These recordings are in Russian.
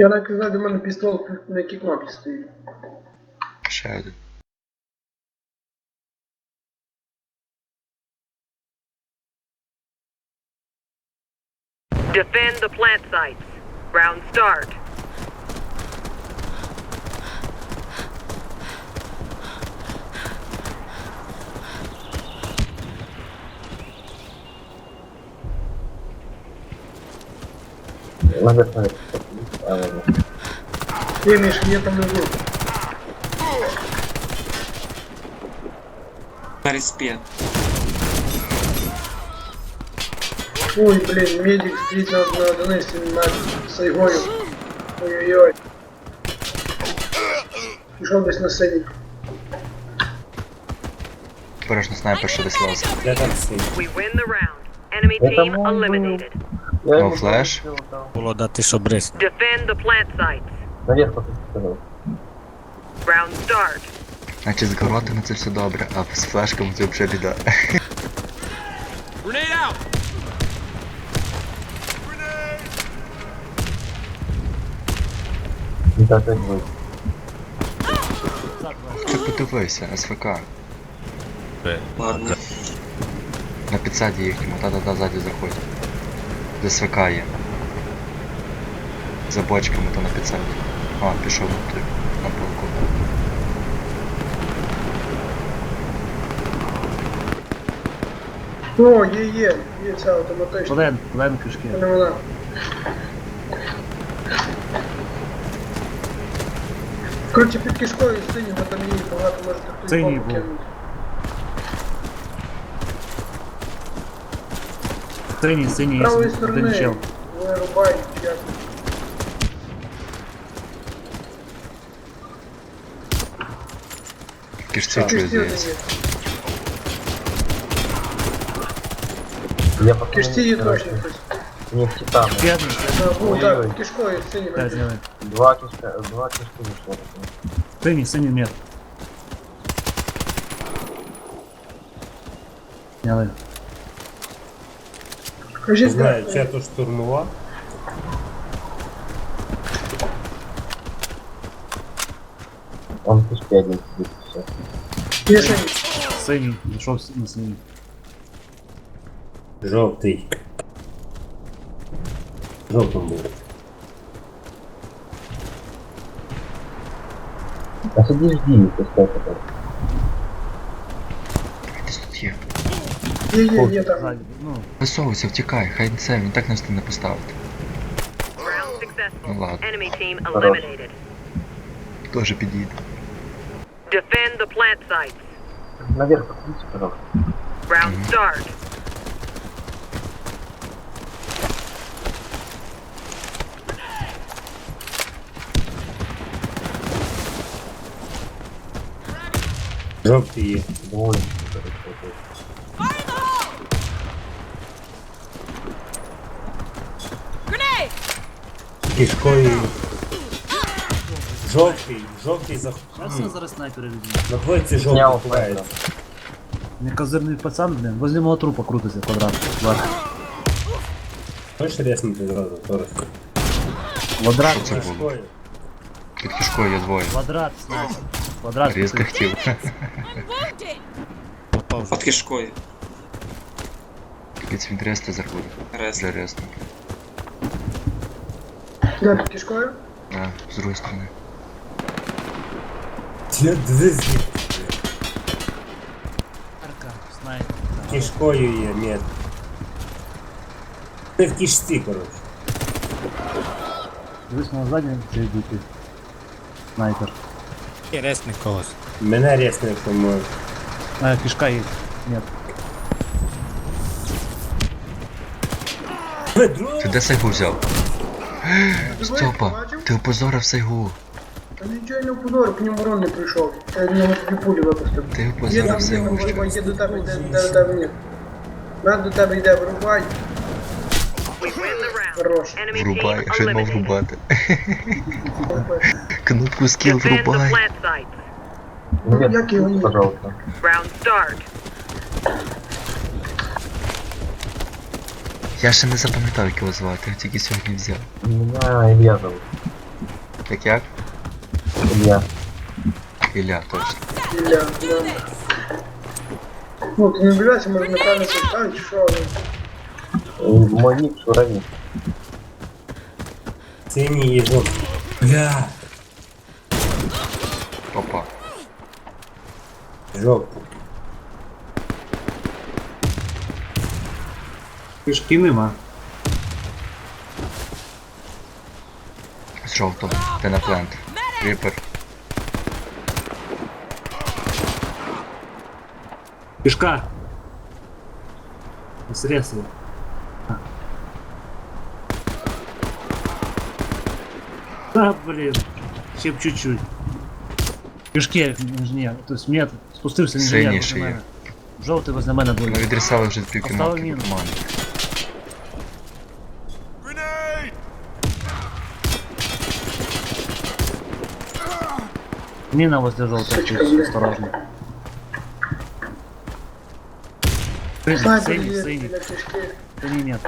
Iar am crezut de mână pistol până chicma pistoiul. Așa e. Defend the plant sites. Round start. Lambert, наверх. А, ладно. Є міш, є там внизу. На респі. Ой, блін, медик стоїть на, на одиниці на Сайгою. Ой-ой-ой. Пішов десь на синій. Обережно снайпер, що десь лазить. Я там сидів. We win the round. Enemy Это team мой был. eliminated. Я О, ему флеш. тоже дал. Було дати, що бриз. Defend the plant sites. Наверх потом сказал. Round start. Значить, з горотами це все добре, а з флешками це взагалі біда. Не так как вы. Ти подивися, СВК. Ладно. На підсаді їхньому, та-та-та, ззаді заходь. Де СВК є. За бочками то на підсаді. А, пішов внутрі, на полку. О, є, є, є ця автоматична. Плен, плен кишки. Не вона. Коротше, під кишкою синій, бо там її багато можете хтось Синій був. кинути. Синій, З синій, правої один сторони чел. вирубають як. В кишці чую, Кишці один здається. є. Я В потом... Кишці є точно хтось. Не в титан. П'ятий, А, О, Ой-ой. так, кишкою синій. п'ять зняли. Два кишка, два кишки вышло. Синій, синій мед. Зняли. Кажіть, Знаю, так, чия то штурмова. Он в кишке один сидит. Все. є синій. Синій, зайшов на синій. Жовтий. Жовтим був. А сиди жди, пускай потом. Є, є, є там. Ззаді, Ну, Висовуйся, втікай, хай не це, він так нас не поставити. Round successful. Ну ладно. Enemy team Хорош. eliminated. Тоже підійде. Defend the plant sites. Наверх посмотрите, пожалуйста. Round start. Жовтий є. Двое. Кишкою. Жовтий, жовтий за... зараз я зараз снайпери візьму. На двойці жовтий Снял ховається. Не козирний пацан, блін, возле мого трупа крутиться квадрат. Квадрат. Хочеш ряснути зразу, Торис? Квадрат, Що це було? Кишкою. Під кишкою є двоє. квадрат, снайпер. Квадрат. Різко хотів. Попав. Під кишкою. Під від реста заходить. Рест. Для ресту. Де під кишкою? Да, з другої сторони. Я дивись, Арка, снайпер. кишкою є, ні. Не в кишці, коротше. Дивись на ззаді, це йдуть. Снайпер. І ресник когось. Мене рясне, якщо може. А, кишка є. Нет. Ви друг? Ти де сайгу взяв? Стьопа, бачив? ти опозорив сайгу. Та нічого я не вподобав, к ньому урон не прийшов. Я в нього тобі пулі випустив. Ти Є опозорив там сайгу вирубай, ще. є до тебе, йде, йде до тебе ні. Над до тебе йде, вирубай. We win the round. Хорош. Enemy Врубай, team що я мав eliminated. врубати. Кнопку скіл Defend the врубай. plant sites. Наверх Як его посмотрите, нет? пожалуйста. Я ще не запам'ятав, як його звати, я тільки сьогодні взяв. Меня Илья зовут. Так як? Я. Ілля, точно. Ілля, да. Ну, ти не вбивайся, може неправильно сочетають, чи що, ну. Е, Мой нік шураві. Синій і жовтий. Бля. Опа. Жовтий. Кишки нема. З жовтого. Ти на плент. Ріпер. Кишка. Срез его. Да, блин. Ще б чуть-чуть. Кишки інженер. Тобто мені спустився інженер Синій возле ще є. мене. Жовтий возле мене Ми буде. відрісали вже пів Поставив кімнатки міну. по команді. Міна возле жовтого, Сучка, чуть блін. осторожно. Синій, Снайпер синій, є синій. біля кишки. Синій нет.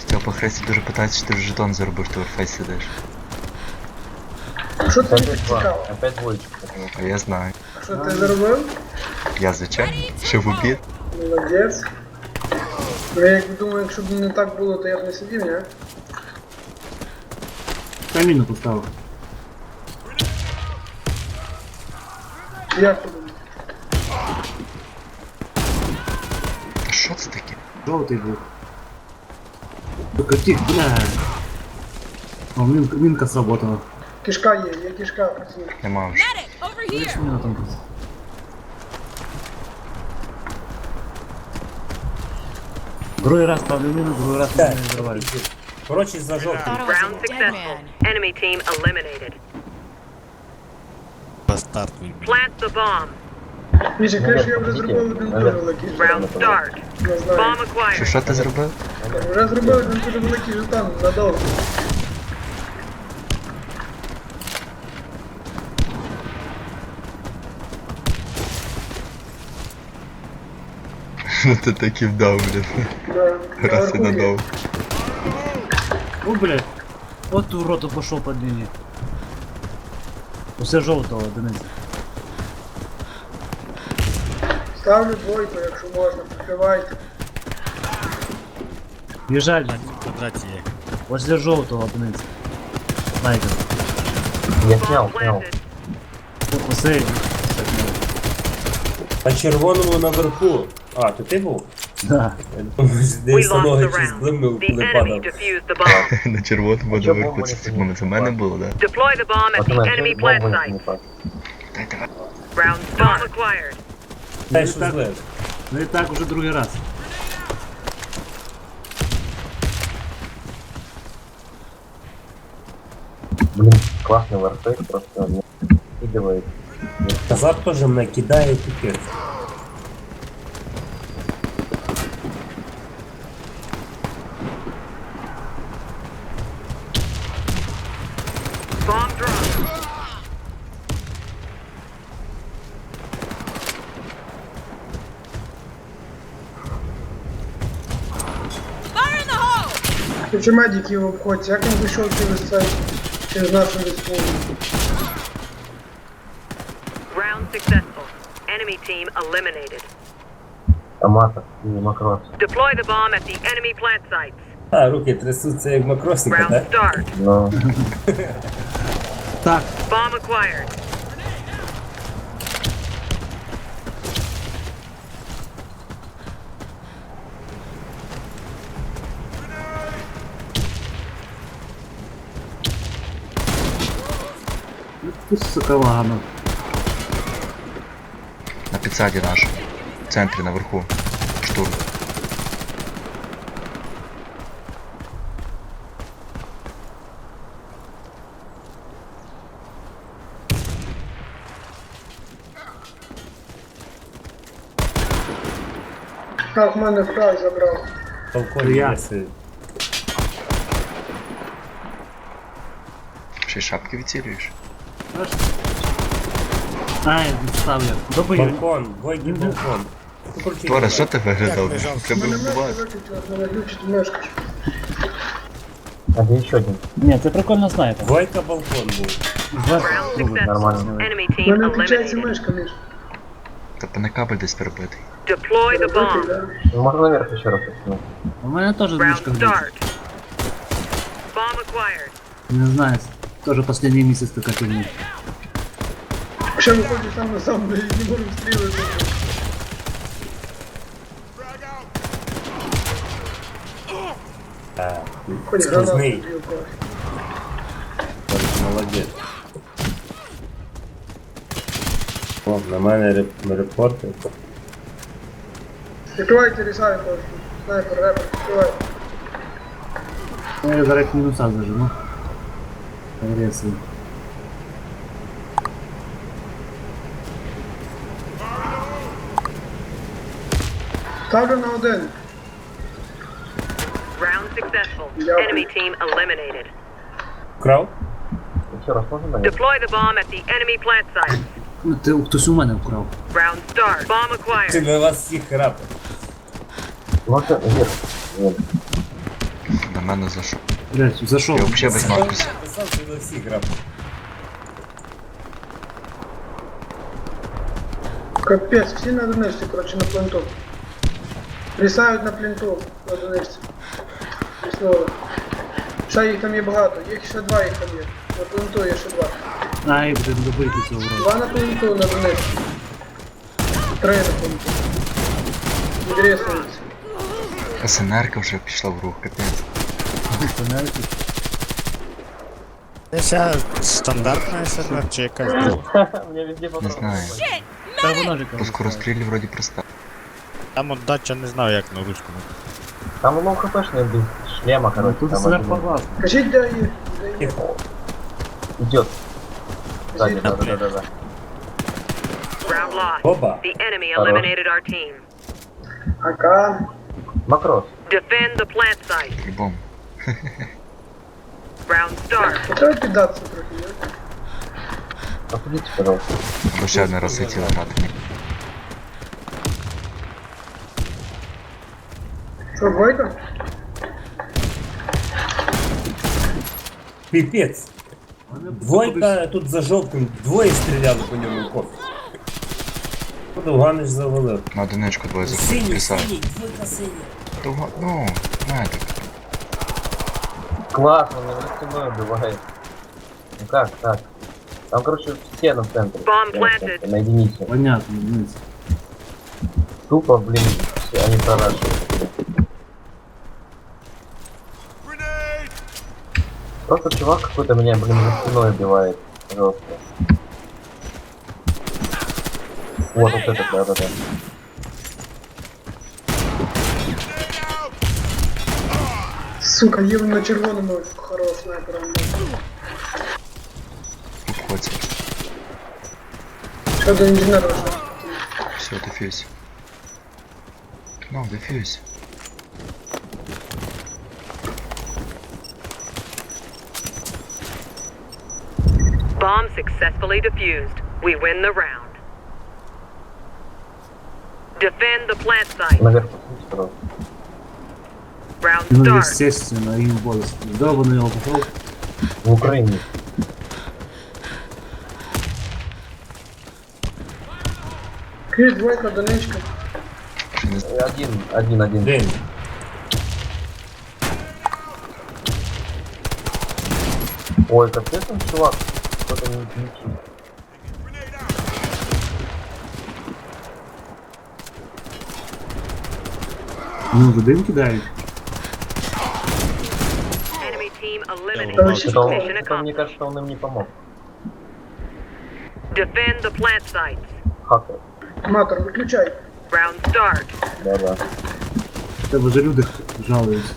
Степа Хресті дуже питається, чи ти вже жетон заробив, ти в фейс сидиш. А що тобі Опять так два. цікаво? Опять двоечка. потому А я знаю. А що ти заробив? Я звичайно. Що в обід? Молодець. Ну я як думаю, якщо б не так було, то я б не сидів, ні? Та міну поставив. Як тобі? Та що це таке? Жовтий був. Только тих, бля. О, мінка, мінка сработала. Кишка є, є кишка, працює. Нема вже. Видиш, міна там. Другий раз ставлю міну, другий раз міну не взриваю. Коротше, за жовтий. Round successful. Enemy team eliminated. Бастард вибіг. Plant the bomb. Міша, кажеш, я вже зробив один дуже великий жетон. Round start. Не знаю. Bomb Що, acquired. що ти зробив? Вже зробив один дуже великий жетон, надовго. Ну ти таки вдав, блін. Да. Раз і Наверху є. надовго. О, блядь. От урод пошел по лінії. Усе жовтого одиниця. Ставлю двойку, якщо можна, прикривайте. Біжаль, В квадраті є. возле жовтого одиниця. Снайпер. Я Bomb снял, снял. planted. Усе. На червоному наверху. А, то ти був? Да. Десь. На червону воду виходить. Це в мене було, так? Deploy the bomb at the enemy plant site. Round bomb acquired. Ну і так уже другий раз. Блин, классный вартек просто не кидывает. Казар тоже мне кидает и. Ти чи медики в обходці, як він зайшов через це, через нашу республіку? Round successful. Enemy team eliminated. Томатов и макрос. Deploy the bomb at the enemy plant sites. А, руки трясуться як макросника, Round так? start. Но Так, Bomb acquired. сука лагано. На підсаді наш. В центрі наверху. Штурм. Так, в мене вкрай забрав. Толкові Я. єси. Ще й шапки відцілюєш? Ай, відставлю. Добий. Балкон, двойки балкон. покрутіть. Твора, що ти виглядав? Як лежав? Треба Мене мешка вбивати. виключила, мене глючить мешка. А где еще один? Ні, це прикольна снайпа. Двойка балкон був. Round successful. Нормально. Enemy У team мене включається eliminated. мешка, Міш. Та по кабель десь перебитий. Deploy the Перебитий, bomb. да? Ну, можно наверх еще раз посмотреть. У мене теж Round мішка глючить. start. Bomb acquired. Не знаю, теж останній місяць така фігня. Ще виходить сам на сам, блядь, не можу стрілити. Так, Хоч гранату сквозний. б'ю когось. Молодець. О, на мене реп- репорти. Закривайте різаю когось. Снайпер, репер, закривай. Ну, Я зараз мінуса зажиму. Агресію. Ставлю на один. Round successful. Yeah. Enemy team eliminated. Крав? Еще раз можно наверх? Deploy the bomb at the enemy plant site. Ну, ти, хтось у мене вкрав. Round start. Bomb Це acquired. для вас всіх рапи. Можно наверх? Нет. На мене зайшов. Блять, зайшов. Я взагалі без надпису. Писав, що для всіх рапи. Капець, всі на одиничці, коротше, на пленту. Лісають на пленту на одиничці. Ліснули. Ще їх там є багато, їх ще два їх там є. На пленту є ще два. Ай, блин, добити цього вроду. Два на пленту на одиничці. Три на пленту. Відрісуються. СНРка вже пішла в рух, капець. Це стандартна СР чи якась друга? Мне везде Не попало. знаю. Та вона ж яка. По скорострілі вроді проста. Там отдача не знаю як на ручкому. Там лоу хпшные без шлема, короче. Тут там СНР один погласно. Кажіть, де є? Де є? Идет. Сзади, Кажіть, да, да, да, да. Round lost. Опа. The enemy Хорош. eliminated our team. Ака. Макрос. Defend the plant site. По-любому. Round start. А треба піддатися трохи, ні? Посудите, пожалуйста. Бо ще одне раз хотіла грати. Що, двойка? Піпець. Двойка тут за жовтим, двоє стріляли по ньому кофе. Довганич завалив. На одиничку двоє заходить. Синій, Писав. синій, двойка синій. Довго... Ну, знаєте. Классно, он меня стеной убивает. Ну как так? Там, короче, все на центре. Все на единице. Понятно, ну, Тупо, блин, все, они прорашивают. Просто чувак какой-то меня, блин, за спиной убивает. Жестко. Вот, вот это, да, да, да. Сука, є на червоному хорош снайпером. Обходься. Ще до інженера вже. Все, дефюз. Ну, дефюз. Bomb successfully defused. We win the round. Defend the plant site. Наверх посмотрите, пожалуйста. Ну, естественно, им. Довбаный его пошел. В Украине. Двойка. Ще не Э, Один, один, один. День. Ой, капец там чувак. Кто-то не лечит. Ну, дым кидают. Enemy Это, он- это, мне кажется, он им не помог. Defend the plant sites. Хакер. Матор, виключай. Round start. Да-да. Тебе вже люди жалуються.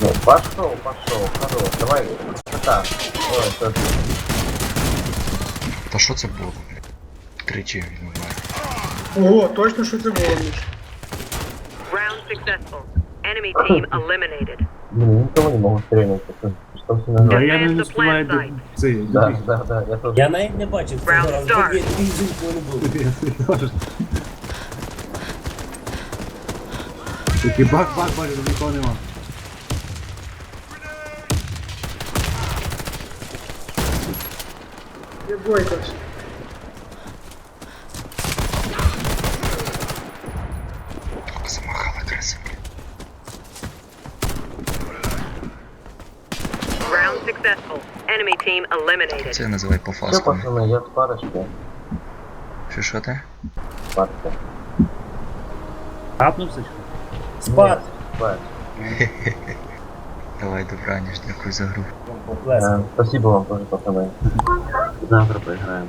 Ну, пошел, пошел, хорош. Давай, красота. Ой, это Та що це було? блядь? Тричі він вмер. Ого, точно що це було, Міш. Round successful. Enemy team eliminated. Блин, я никого не могу стрелять. это Хтось не Я, знає. я не встигаю до цей. Да, да, да, я теж. Я навіть не бачив цього Round разу. start. Поки я дві нікого не було. Такий бак, бак, бак, нікого нема. Є бойкось. Successful. Enemy team eliminated. Це називай по Все, фаскам. пацани, я спарочки. Що що ти? Спарки. Хапнувся? чи? Спад. Спать. Давай добраніч, дякую за гру. Е, Спасибо вам тоже, пацаны. Завтра поиграем.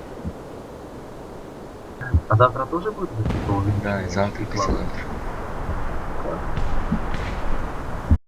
А завтра тоже будет? Да, і завтра, післязавтра.